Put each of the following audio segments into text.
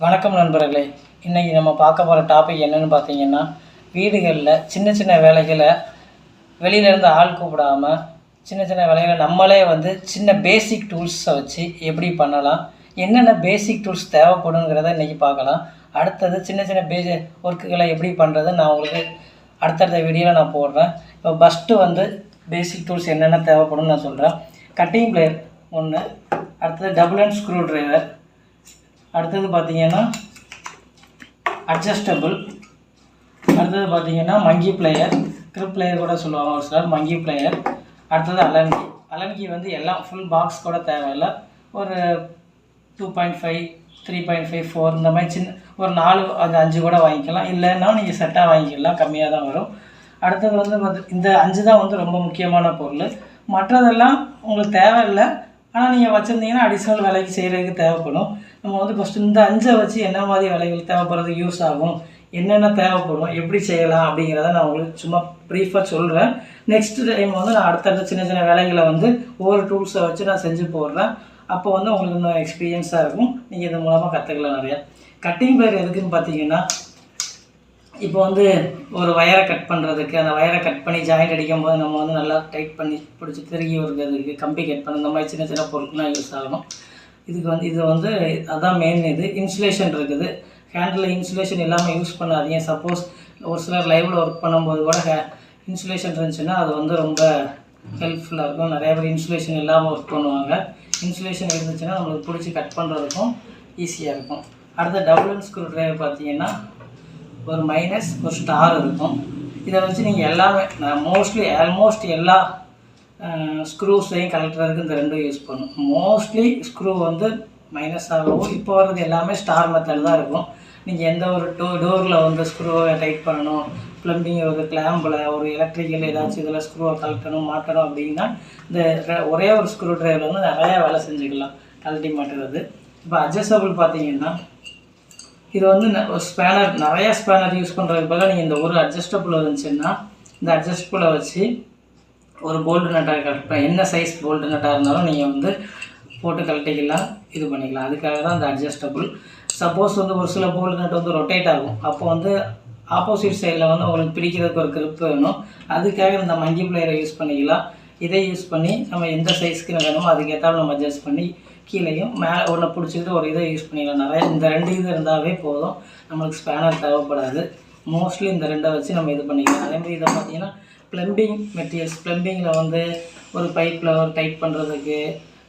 வணக்கம் நண்பர்களே. இன்றைக்கி நம்ம பார்க்க போகிற டாபிக் என்னன்னு பார்த்தீங்கன்னா வீடுகளில் சின்ன சின்ன வேலைகளை வெளியிலேருந்து ஆள் கூப்பிடாமல் சின்ன சின்ன வேலைகளை நம்மளே வந்து சின்ன பேசிக் டூல்ஸை வச்சு எப்படி பண்ணலாம் என்னென்ன பேசிக் டூல்ஸ் தேவைப்படுங்கிறத இன்றைக்கி பார்க்கலாம். அடுத்தது சின்ன சின்ன பேசி ஒர்க்குகளை எப்படி பண்ணுறது நான் உங்களுக்கு அடுத்தடுத்த வீடியோவில் நான் போடுறேன். இப்போ ஃபஸ்ட்டு வந்து பேசிக் டூல்ஸ் என்னென்ன தேவைப்படும்னு நான் சொல்கிறேன் கட்டிங் பிளேயர் ஒன்று அடுத்தது டபுள் அண்ட் ஸ்க்ரூ ட்ரைவர் அடுத்தது பார்த்தீங்கன்னா அட்ஜஸ்டபிள் அடுத்தது பார்த்தீங்கன்னா மங்கி பிளேயர் கிரிப் பிளேயர் கூட சொல்லுவாங்க ஒரு சிலர் மங்கி பிளேயர் அடுத்தது அலன்கி அலன்கி வந்து எல்லாம் ஃபுல் பாக்ஸ் கூட தேவையில்லை. ஒரு two point five three point five four இந்த மாதிரி சின்ன ஒரு நாலு அந்த அஞ்சு கூட வாங்கிக்கலாம். இல்லைன்னா நீங்கள் செட்டாக வாங்கிக்கலாம். கம்மியாக தான் வரும். அடுத்தது வந்து இந்த அஞ்சு தான் வந்து ரொம்ப முக்கியமான பொருள். மற்றதெல்லாம் உங்களுக்கு தேவையில்லை. ஆனால் நீங்கள் வச்சுருந்தீங்கன்னா அடிஷ்னல் வேலைக்கு செய்கிறதுக்கு தேவைப்படும். நம்ம வந்து ஃபஸ்ட்டு இந்த அஞ்சை வச்சு என்ன மாதிரி வேலைகள் தேவைப்படுறதுக்கு யூஸ் ஆகும்? என்னென்ன தேவைப்படும்? எப்படி செய்யலாம்? அப்படிங்கிறத நான் உங்களுக்கு சும்மா ப்ரீஃபாக சொல்கிறேன் நெக்ஸ்ட் டைம் வந்து நான் அடுத்தடுத்த சின்ன சின்ன வேலைகளை வந்து ஒவ்வொரு டூல்ஸை வச்சு நான் செஞ்சு போடுறேன். அப்போ வந்து உங்களுக்கு இன்னும் எக்ஸ்பீரியன்ஸாக இருக்கும். நீங்கள் இது மூலமாக கற்றுக்கலாம் நிறையா. கட்டிங் பேர் எதுக்குன்னு பார்த்தீங்கன்னா இப்போ வந்து ஒரு வயரை கட் பண்ணுறதுக்கு அந்த வயரை கட் பண்ணி ஜாயிண்ட் அடிக்கும் போது நம்ம வந்து நல்லா டைட் பண்ணி பிடிச்சி திருகி வருகிறதுக்கு கம்பி கட் பண்ண இந்த மாதிரி சின்ன சின்ன பொருட்கள்லாம் யூஸ் ஆகணும். இதுக்கு வந்து இது வந்து அதான் மெயின் இது. இன்சுலேஷன் இருக்குது. ஹேண்டில் இன்சுலேஷன் இல்லாமல் யூஸ் பண்ணாதீங்க. சப்போஸ் ஒரு சிலர் லைவில் ஒர்க் பண்ணும்போது கூட ஹே இன்சுலேஷன் இருந்துச்சுன்னா அது வந்து ரொம்ப ஹெல்ப்ஃபுல்லாக இருக்கும். நிறைய பேர் இன்சுலேஷன் இல்லாமல் ஒர்க் பண்ணுவாங்க. இன்சுலேஷன் இருந்துச்சுன்னா நம்மளுக்கு பிடிச்சி கட் பண்ணுறதுக்கும் ஈஸியாக இருக்கும். அடுத்த டபுள் ஸ்க்ரூ ட்ரைவர் பார்த்தீங்கன்னா ஒரு மைனஸ் ஒரு ஸ்டார் இருக்கும். இதை வச்சு நீங்கள் எல்லாமே நான் மோஸ்ட்லி ஆல்மோஸ்ட் எல்லா ஸ்க்ரூஸையும் கலெக்டருக்கு இந்த ரெண்டும் யூஸ் பண்ணும். மோஸ்ட்லி ஸ்க்ரூ வந்து மைனஸ் ஆகவும் இப்போ வர்றது எல்லாமே ஸ்டார் மெத்தட் தான் இருக்கும். நீங்கள் எந்த ஒரு டோ டோரில் வந்து ஸ்க்ரூவை டைட் பண்ணணும் ப்ளம்பிங் ஒரு கிளாம்பில் ஒரு எலக்ட்ரிக்கல் ஏதாச்சும் இதில் ஸ்க்ரூவை கலட்டணும் மாட்டணும் அப்படின்னா இந்த ஒரே ஒரு ஸ்க்ரூ ட்ரைவர் வந்து நிறையா வேலை செஞ்சுக்கலாம். கழட்டி மாட்டுறது. இப்போ அட்ஜஸ்டபிள் பார்த்தீங்கன்னா இது வந்து ந- ஒரு ஸ்பேனர் நிறையா ஸ்பேனர் யூஸ் பண்ணுறதுக்கு பதிலாக நீங்கள் இந்த ஒரு அட்ஜஸ்டபிள் இருந்துச்சுன்னா இந்த அட்ஜஸ்டபிளை வச்சு ஒரு போல்டு நட்டாக கரெக்டாக என்ன சைஸ் போல்டு நட்டாக இருந்தாலும் நீங்கள் வந்து போட்டு கழட்டிக்கலாம் இது பண்ணிக்கலாம். அதுக்காக தான் அந்த அட்ஜஸ்டபுள் சப்போஸ் வந்து ஒரு சில போல்டு நட் வந்து ரொட்டேட் ஆகும். அப்போ வந்து ஆப்போசிட் சைடில் வந்து உங்களுக்கு பிடிக்கிறதுக்கு ஒரு grip வேணும். அதுக்காக இந்த மங்கி பிளேயரை யூஸ் பண்ணிக்கலாம். இதை யூஸ் பண்ணி நம்ம எந்த சைஸ்க்கு வேணுமோ அதுக்கேற்றாலும் நம்ம அட்ஜஸ்ட் பண்ணி கீழேயும் மேலே ஒன்று பிடிச்சிக்கிட்டு ஒரு இதை யூஸ் பண்ணிக்கலாம். நிறைய இந்த ரெண்டு இது இருந்தாவே போதும். நம்மளுக்கு ஸ்பேனர் தேவைப்படாது. மோஸ்ட்லி இந்த ரெண்டை வச்சு நம்ம இது பண்ணிக்கலாம். அதேமாதிரி இதை பார்த்தீங்கன்னா ப்ளம்பிங் மெட்டீரியல்ஸ் ப்ளம்பிங்கில் வந்து ஒரு பைப்பில் ஒரு டைட் பண்ணுறதுக்கு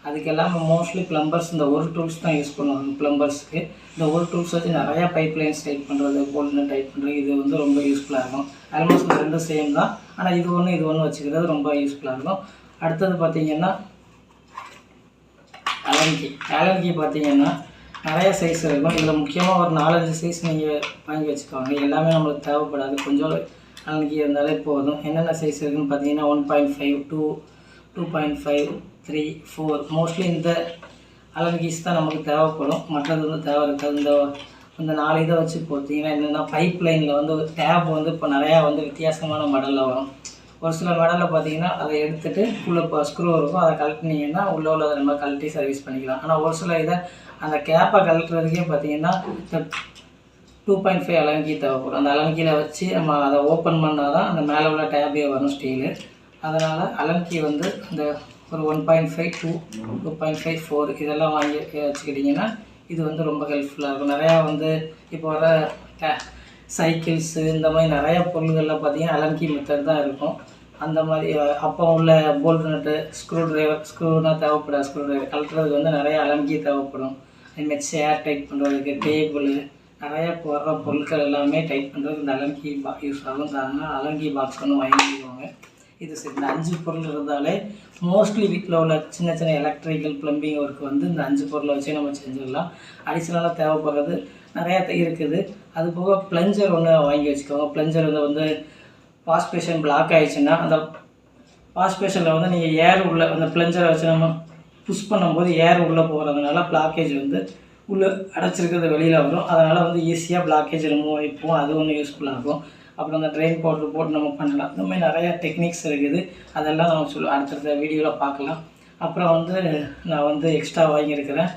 அதுக்கெல்லாம் மோஸ்ட்லி ப்ளம்பர்ஸ் இந்த ஒரு டூல்ஸ் தான் யூஸ் பண்ணுவாங்க ப்ளம்பர்ஸ்க்கு இந்த ஒரு டூல்ஸ் வச்சு நிறையா பைப் லைன்ஸ் டைட் பண்ணுறது போல்டு டைட் பண்ணுறது இது வந்து ரொம்ப யூஸ்ஃபுல்லாக இருக்கும். ஆல்மோஸ்ட் இந்த ரெண்டும் சேம் தான். ஆனால் இது ஒன்று இது ஒன்று வச்சுக்கிறது ரொம்ப யூஸ்ஃபுல்லாக இருக்கும். அடுத்தது பார்த்தீங்கன்னா அலன்கி அலன்கி பார்த்தீங்கன்னா நிறைய சைஸ் இருக்கும். இதில் முக்கியமாக ஒரு நாலஞ்சு சைஸ் நீங்கள் வாங்கி வச்சுக்கோங்க. எல்லாமே நம்மளுக்கு தேவைப்படாது. கொஞ்சம் அலன்கி இருந்தாலே போதும். என்னென்ன சைஸ் இருக்குதுன்னு பார்த்தீங்கன்னா one point five two two point five three four mostly இந்த அலன்கீஸ் தான் நமக்கு தேவைப்படும். மற்றது வந்து தேவை இருக்காது. இந்த இந்த நாலு இதை வச்சு பார்த்தீங்கன்னா என்னென்னா பைப் லைனில் வந்து டேப் வந்து இப்போ நிறையா வந்து வித்தியாசமான மாடலில் வரும். ஒரு சில மாடலில் பார்த்தீங்கன்னா அதை எடுத்துகிட்டு உள்ளே இப்போ ஸ்க்ரூ இருக்கும். அதை கழட்டினீங்கன்னா உள்ளே உள்ளதை நம்ம கழட்டி சர்வீஸ் பண்ணிக்கலாம். ஆனால் ஒரு சில இதை அந்த கேப்பை கழட்டுறதுக்கே பார்த்தீங்கன்னா டூ பாயிண்ட் ஃபைவ் அலங்கி தேவைப்படும். அந்த அலங்கியில் வச்சு நம்ம அதை ஓப்பன் பண்ணால் தான் அந்த மேலே உள்ள டேபே வரும் ஸ்டீலு அதனால் அலங்கி வந்து இந்த ஒரு one point five two two point five four இதெல்லாம் வாங்கி வச்சுக்கிட்டிங்கன்னா இது வந்து ரொம்ப ஹெல்ப்ஃபுல்லாக இருக்கும். நிறையா வந்து இப்போ வர சைக்கிள்ஸு இந்த மாதிரி நிறையா பொருள்கள்லாம் பார்த்திங்கன்னா அலங்கி மெத்தட் தான் இருக்கும். அந்த மாதிரி அப்போ உள்ள போல்ட் நட்டு ஸ்க்ரூ டிரைவர் ஸ்க்ரூனா தேவைப்படாது ஸ்க்ரூ டிரைவர் கலட்டுறதுக்கு வந்து நிறைய அலங்கி தேவைப்படும். அதுமாதிரி சேர் டைட் பண்ணுறதுக்கு டேபிள் நிறைய போடுற பொருட்கள் எல்லாமே டைட் பண்ணுறதுக்கு இந்த அலங்கி பா யூஸ் ஆகும் தாங்க அலங்கி பாக்ஸ் ஒன்று வாங்கிக்குவாங்க இது சரி இந்த அஞ்சு பொருள் இருந்தாலே மோஸ்ட்லி வீட்டில் உள்ள சின்ன சின்ன எலக்ட்ரிக்கல் ப்ளம்பிங் ஒர்க் வந்து இந்த அஞ்சு பொருளை வச்சு நம்ம செஞ்சிடலாம். அடிஷ்னலாக தேவைப்படுறது நிறையா இருக்குது. அது போக ப்ளஞ்சர் ஒன்று வாங்கி வச்சுக்கோங்க. ப்ளஞ்சர் வந்து வந்து வாஷ்பேஷன் பிளாக் ஆகிடுச்சுன்னா அந்த வாஷ்பேஷனில் வந்து நீங்கள் ஏர் உள்ள அந்த ப்ளஞ்சரை வச்சு நம்ம புஷ் பண்ணும்போது ஏர் உள்ளே போகிறதுனால பிளாக்கேஜ் வந்து உள்ளே அடைச்சிருக்கிறது வெளியில் வரும் அதனால் வந்து ஈஸியாக பிளாக்கேஜ் ரிமூவ் ஆகிப்போம் அது ஒன்று யூஸ்ஃபுல்லாக இருக்கும் அப்புறம் அந்த ட்ரெயின் பவுடர் போட்டு நம்ம பண்ணலாம். இந்த மாதிரி நிறையா டெக்னிக்ஸ் இருக்குது. அதெல்லாம் நம்ம சொல்ல அடுத்தடுத்த வீடியோவில் பார்க்கலாம். அப்புறம் வந்து நான் வந்து எக்ஸ்ட்ரா வாங்கியிருக்கிறேன்.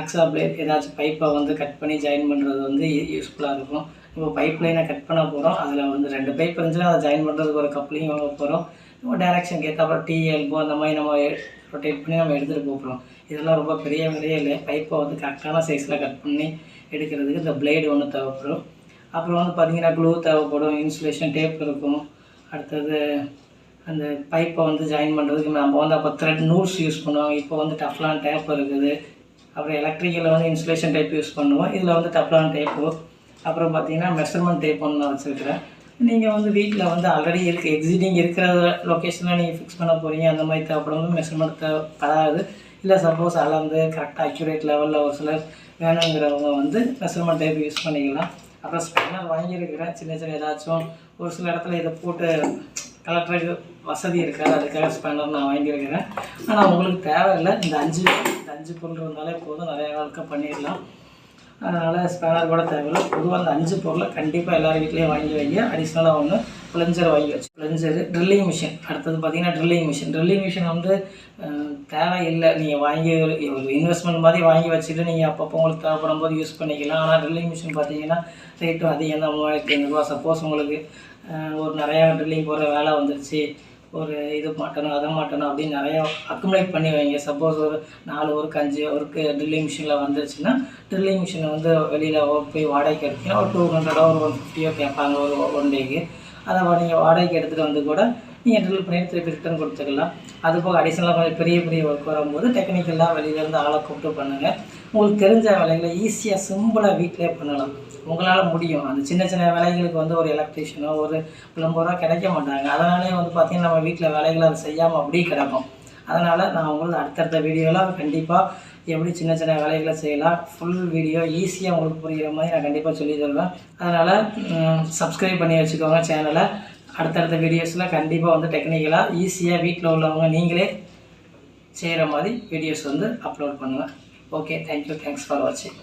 அக்ஸா பிளேட் ஏதாச்சும் பைப்பை வந்து கட் பண்ணி ஜாயின் பண்ணுறது வந்து யூஸ்ஃபுல்லாக இருக்கும். இப்போ பைப் லைனை கட் பண்ண போகிறோம் அதில் வந்து ரெண்டு பைப் இருந்துச்சுன்னா அதை ஜாயின் பண்ணுறதுக்கு ஒரு கப்ளிங் வாங்க போகிறோம் நம்ம டேரக்ஷன் ஏற்றாப்புல டீ எல்போ அந்த மாதிரி நம்ம ரொட்டேட் பண்ணி நம்ம எடுத்துகிட்டு போகிறோம் இதெல்லாம் ரொம்ப பெரிய வேலையே இல்லை. பைப்பை வந்து கரெக்டான சைஸில் கட் பண்ணி எடுக்கிறதுக்கு இந்த பிளேடு ஒன்று தேவைப்படும். அப்புறம் வந்து பார்த்தீங்கன்னா க்ளூ தேவைப்படும். இன்சுலேஷன் டேப் இருக்கும். அடுத்தது அந்த பைப்பை வந்து ஜாயின் பண்ணுறதுக்கு நம்ம வந்து அப்போ த்ரெட் நூல்ஸ் யூஸ் பண்ணுவோம். இப்போ வந்து டஃப்லான் டேப் இருக்குது. அப்புறம் எலக்ட்ரிக்கலில் வந்து இன்சுலேஷன் டைப் யூஸ் பண்ணுவோம். இதில் வந்து டஃப்லான் டேப்பு அப்புறம் பார்த்தீங்கன்னா மெஷர்மெண்ட் டேப் ஒன்று நான் வச்சுருக்கிறேன். நீங்கள் வந்து வீட்டில் வந்து ஆல்ரெடி இருக்க. எக்ஸிட்டிங் இருக்கிற லொக்கேஷனில் நீங்கள் ஃபிக்ஸ் பண்ண போகிறீங்க அந்த மாதிரி தேவைப்படும் மெஷர்மெண்ட் தேவைப்படாது. இல்லை சப்போஸ் அளந்து கரெக்டாக அக்யூரேட் லெவலில் ஒரு சிலர் வேணுங்கிறவங்க வந்து மெஷர்மெண்ட் டைப் யூஸ் பண்ணிக்கலாம். அப்புறம் ஸ்பேனர் வாங்கியிருக்கிறேன் சின்ன சின்ன ஏதாச்சும் ஒரு சில இடத்துல இதை போட்டு கலெக்டருக்கு வசதி இருக்காது. அதுக்காக ஸ்பேனர் நான் வாங்கியிருக்கிறேன். ஆனால் உங்களுக்கு தேவையில்லை. இந்த அஞ்சு இந்த அஞ்சு பொருள் இருந்தாலே போதும். நிறையா நாளுக்கு பண்ணிடலாம். அதனால் ஸ்பேனர் கூட தேவையில்லை. பொதுவாக அந்த அஞ்சு பொருளை கண்டிப்பாக எல்லார் வீட்லேயும் வாங்கி வைங்க. அடிஷ்னலாக ஒன்று பிளஞ்சர் வாங்கி வச்சு. பிளஞ்சரு ட்ரில்லிங் மிஷின் அடுத்தது பார்த்தீங்கன்னா ட்ரில்லிங் மிஷின் ட்ரில்லிங் மிஷின் வந்து தேவை தேவையில்லை. நீங்கள் வாங்கி ஒரு இன்வெஸ்ட்மெண்ட் மாதிரி வாங்கி வச்சுட்டு நீங்கள் அப்பப்போ உங்களுக்கு தேவைப்படும் போது யூஸ் பண்ணிக்கலாம் ஆனால் ட்ரில்லிங் மிஷின் பார்த்தீங்கன்னா ரேட்டும் அதிகம் தான். மூவாயிரத்தி ஐநூறுரூவா சப்போஸ் உங்களுக்கு ஒரு நிறையா ட்ரில்லிங் போகிற வேலை வந்துருச்சு. ஒரு இது மாட்டணும் அதை மாட்டணும் அப்படின்னு நிறையா அக்குமுலேட் பண்ணி வைங்க. சப்போஸ் ஒரு நாலு ஒர்க் அஞ்சு ஒர்க்கு ட்ரில்லிங் மிஷினில் வந்துருச்சுன்னா ட்ரில்லிங் மிஷினை வந்து வெளியில் போய் வாடகைக்கு எடுத்தீங்கன்னா ஒரு டூ ஹண்ட்ரடோ ஒரு ஒன் ஃபிஃப்டியோ கேட்பாங்க ஒரு ஒன் டேக்கு அதை நீங்கள் வாடகைக்கு எடுத்துகிட்டு வந்து கூட நீங்கள் ட்ரில் பண்ணி திருப்பி ரிட்டர்ன் கொடுத்துக்கலாம். அது போக அடிஷனலாக கொஞ்சம் பெரிய பெரிய ஒர்க் வரும்போது டெக்னிக்கலாக வெளியிலேருந்து ஆளை கூப்பிட்டு பண்ணுங்கள் உங்களுக்கு தெரிஞ்ச வேலைகளை ஈஸியாக சிம்பிளாக வீட்டிலே பண்ணலாம். உங்களால் முடியும். அந்த சின்ன சின்ன வேலைகளுக்கு வந்து ஒரு எலக்ட்ரிஷியனோ ஒரு பிளம்பரோ கிடைக்க மாட்டாங்க. அதனாலே வந்து பார்த்திங்கன்னா நம்ம வீட்டில் வேலைகளை அதை செய்யாமல் அப்படியே கிடக்கும். அதனால் நான் உங்களுக்கு அடுத்தடுத்த வீடியோவில் கண்டிப்பாக எப்படி சின்ன சின்ன வேலைகளை செய்யலாம் ஃபுல் வீடியோ ஈஸியாக உங்களுக்கு புரிகிற மாதிரி நான் கண்டிப்பாக சொல்லி தருவேன். அதனால் சப்ஸ்கிரைப் பண்ணி வச்சுக்கோங்க சேனலை அடுத்தடுத்த வீடியோஸில் கண்டிப்பாக வந்து டெக்னிக்கலாக ஈஸியாக வீட்டில் உள்ளவங்க நீங்களே செய்கிற மாதிரி வீடியோஸ் வந்து அப்லோட் பண்ணுவேன். Okay, thank you. Thanks for watching.